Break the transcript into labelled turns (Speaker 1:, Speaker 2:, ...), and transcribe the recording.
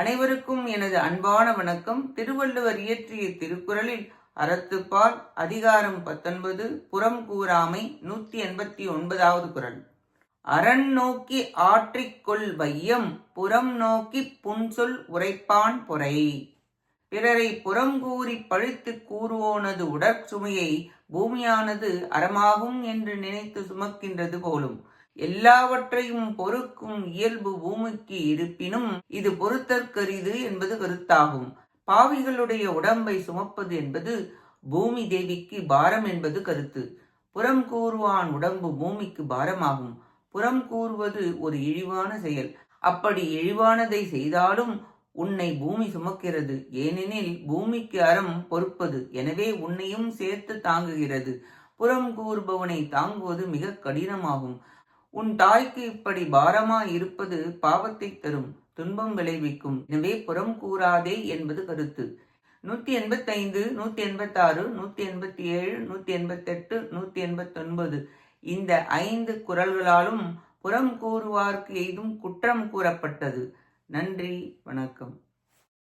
Speaker 1: அனைவருக்கும் எனது அன்பான வணக்கம். திருவள்ளுவர் இயற்றிய திருக்குறளில் அறத்துப்பால் அதிகாரம் பத்தொன்பது புறம் கூறாமை நூற்றி எண்பத்தி ஒன்பதாவது குரல். அரண் நோக்கி ஆற்றிக்கொள் வையம் புறம் நோக்கி புன்சொல் உரைப்பான் பொறை. பிறரை புறம் கூறி பழித்து கூறுவோனது உடற்சுமையை பூமியானது அறமாகும் என்று நினைத்து சுமக்கின்றது போலும். எல்லாவற்றையும் பொறுக்கும் இயல்பு பூமிக்கு இருப்பினும் இது பொறுத்தற்கரிது என்பது கருத்தாகும். பாவிகளுடைய உடம்பை சுமப்பது என்பது பூமி தேவிக்கு பாரம் என்பது கருத்து. புறம் கூறுவான் உடம்பு பூமிக்கு பாரமாகும். புறம் கூறுவது ஒரு இழிவான செயல். அப்படி இழிவானதை செய்தாலும் உன்னை பூமி சுமக்கிறது. ஏனெனில் பூமிக்கு அறம் பொறுப்பது. எனவே உன்னையும் சேர்த்து தாங்குகிறது. புறம் கூறுபவனை தாங்குவது மிக கடினமாகும். உன் தாய்க்கு இப்படி பாரமா இருப்பது பாவத்தை தரும் துன்பம் விளைவிக்கும் எனவே புறம் கூறாதே என்பது கருத்து. நூத்தி எண்பத்தி ஐந்து நூத்தி எண்பத்தி ஆறு நூத்தி எண்பத்தி ஏழு நூத்தி எண்பத்தி எட்டு நூத்தி எண்பத்தி ஒன்பது இந்த ஐந்து குரல்களாலும் புறம் கூறுவார்க்கு எய்தும் குற்றம் கூறப்பட்டது. நன்றி வணக்கம்.